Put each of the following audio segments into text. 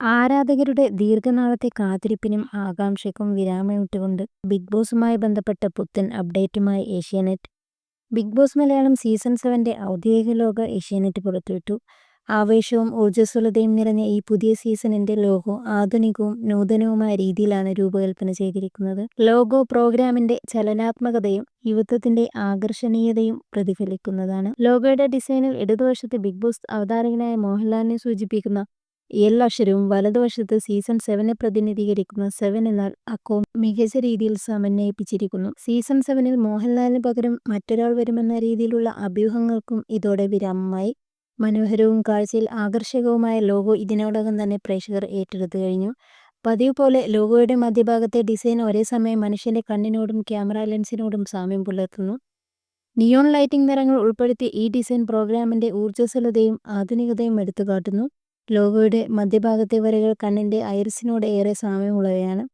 ആരാധകരുടെ ദീർഘനാളത്തെ കാത്തിരിപ്പിനും ആകാംക്ഷയ്ക്കും വിരാമമിട്ടുകൊണ്ട് ബിഗ് ബോസുമായി ബന്ധപ്പെട്ട പുത്തൻ അപ്ഡേറ്റുമായി Asianet. Big boss Malayalam season സെവന്റെ ഔദ്യോഗിക ലോഗോ ഏഷ്യാനെറ്റ് പുറത്തുവിട്ടു. ആവേശവും ഊർജസ്വലതയും നിറഞ്ഞ ഈ പുതിയ സീസണിന്റെ ലോഗോ ആധുനികവും നൂതനവുമായ രീതിയിലാണ് രൂപകൽപ്പന ചെയ്തിരിക്കുന്നത്. ലോഗോ പ്രോഗ്രാമിന്റെ ചലനാത്മകതയും യുവത്വത്തിന്റെ ആകർഷണീയതയും പ്രതിഫലിക്കുന്നതാണ്. ലോഗോയുടെ ഡിസൈനിൽ ഇടതുവശത്ത് ബിഗ് ബോസ് അവതാരകനായ മോഹൻലാലിനെ സൂചിപ്പിക്കുന്ന എൽ അക്ഷരവും വലതുവശത്ത് സീസൺ സെവനെ പ്രതിനിധീകരിക്കുന്ന. സെവൻ എന്നാൽ അക്കവും മികച്ച രീതിയിൽ സമന്വയിപ്പിച്ചിരിക്കുന്നു. സീസൺ സെവനിൽ മോഹൻലാലിന് പകരം മറ്റൊരാൾ വരുമെന്ന രീതിയിലുള്ള അഭ്യൂഹങ്ങൾക്കും ഇതോടെ വിരാമമായി. മനോഹരവും കാഴ്ചയിൽ ആകർഷകവുമായ ലോഗോ ഇതിനോടകം തന്നെ പ്രേക്ഷകർ ഏറ്റെടുത്തു കഴിഞ്ഞു. പതിവ് പോലെ ലോഗോയുടെ മധ്യഭാഗത്തെ ഡിസൈൻ ഒരേ സമയം മനുഷ്യന്റെ കണ്ണിനോടും ക്യാമറ ലെൻസിനോടും സാമ്യം പുലർത്തുന്നു. നിയോൺ ലൈറ്റിംഗ് നിറങ്ങൾ ഉൾപ്പെടുത്തിയ ഈ ഡിസൈൻ പ്രോഗ്രാമിന്റെ ഊർജസ്വലതയും ആധുനികതയും എടുത്തുകാട്ടുന്നു. ലോഗോയുടെ മധ്യഭാഗത്തെ വരകൾ കണ്ണിന്റെ ഐറിസിനോട് ഏറെ സാമ്യമുള്ളവയാണ്.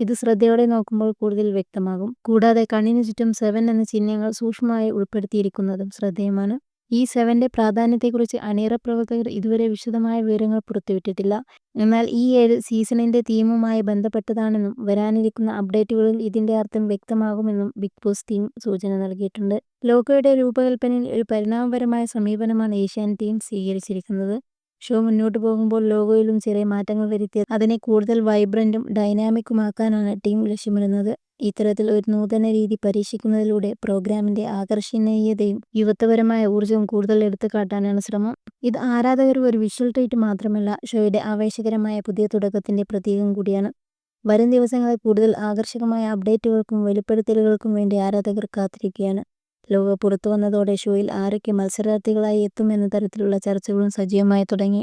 ഇത് ശ്രദ്ധയോടെ നോക്കുമ്പോൾ കൂടുതൽ വ്യക്തമാകും. കൂടാതെ കണ്ണിനു ചുറ്റും സെവൻ എന്ന ചിഹ്നങ്ങൾ സൂക്ഷ്മമായി ഉൾപ്പെടുത്തിയിരിക്കുന്നതും ശ്രദ്ധേയമാണ്. ഈ സെവന്റെ പ്രാധാന്യത്തെക്കുറിച്ച് അണിയറ പ്രവർത്തകർ ഇതുവരെ വിശദമായ വിവരങ്ങൾ പുറത്തുവിട്ടിട്ടില്ല. എന്നാൽ ഈ ഏഴ് സീസണിന്റെ തീമുമായി ബന്ധപ്പെട്ടതാണെന്നും വരാനിരിക്കുന്ന അപ്ഡേറ്റുകളിൽ ഇതിന്റെ അർത്ഥം വ്യക്തമാകുമെന്നും ബിഗ് ബോസ് ടീം സൂചന നൽകിയിട്ടുണ്ട്. ലോഗോയുടെ രൂപകൽപ്പനയിൽ ഒരു പരിണാമപരമായ സമീപനമാണ് ഏഷ്യാൻ ടീം സ്വീകരിച്ചിരിക്കുന്നത്. ഷോ മുന്നോട്ട് പോകുമ്പോൾ ലോഗോയിലും ചെറിയ മാറ്റങ്ങൾ വരുത്തി അതിനെ കൂടുതൽ വൈബ്രന്റും ഡൈനാമിക്കുമാക്കാനാണ് ടീം ലക്ഷ്യമിടുന്നത്. ഇത്തരത്തിൽ ഒരു നൂതന രീതി പരീക്ഷിക്കുന്നതിലൂടെ പ്രോഗ്രാമിന്റെ ആകർഷണീയതയും യുവത്വപരമായ ഊർജവും കൂടുതൽ എടുത്തു കാട്ടാനാണ് ശ്രമം. ഇത് ആരാധകർ ഒരു വിഷ്വൽ ട്രീറ്റ് മാത്രമല്ല ഷോയുടെ ആവേശകരമായ പുതിയ തുടക്കത്തിന്റെ പ്രതീകം കൂടിയാണ്. വരും ദിവസങ്ങളിൽ കൂടുതൽ ആകർഷകമായ അപ്ഡേറ്റുകൾക്കും വെളിപ്പെടുത്തലുകൾക്കും വേണ്ടി ആരാധകർ കാത്തിരിക്കുകയാണ്. ലോഗോ പുറത്തുവന്നതോടെ ഷോയിൽ ആരൊക്കെ മത്സരാർത്ഥികളായി എത്തുമെന്ന തരത്തിലുള്ള ചർച്ചകളും സജീവമായി തുടങ്ങി.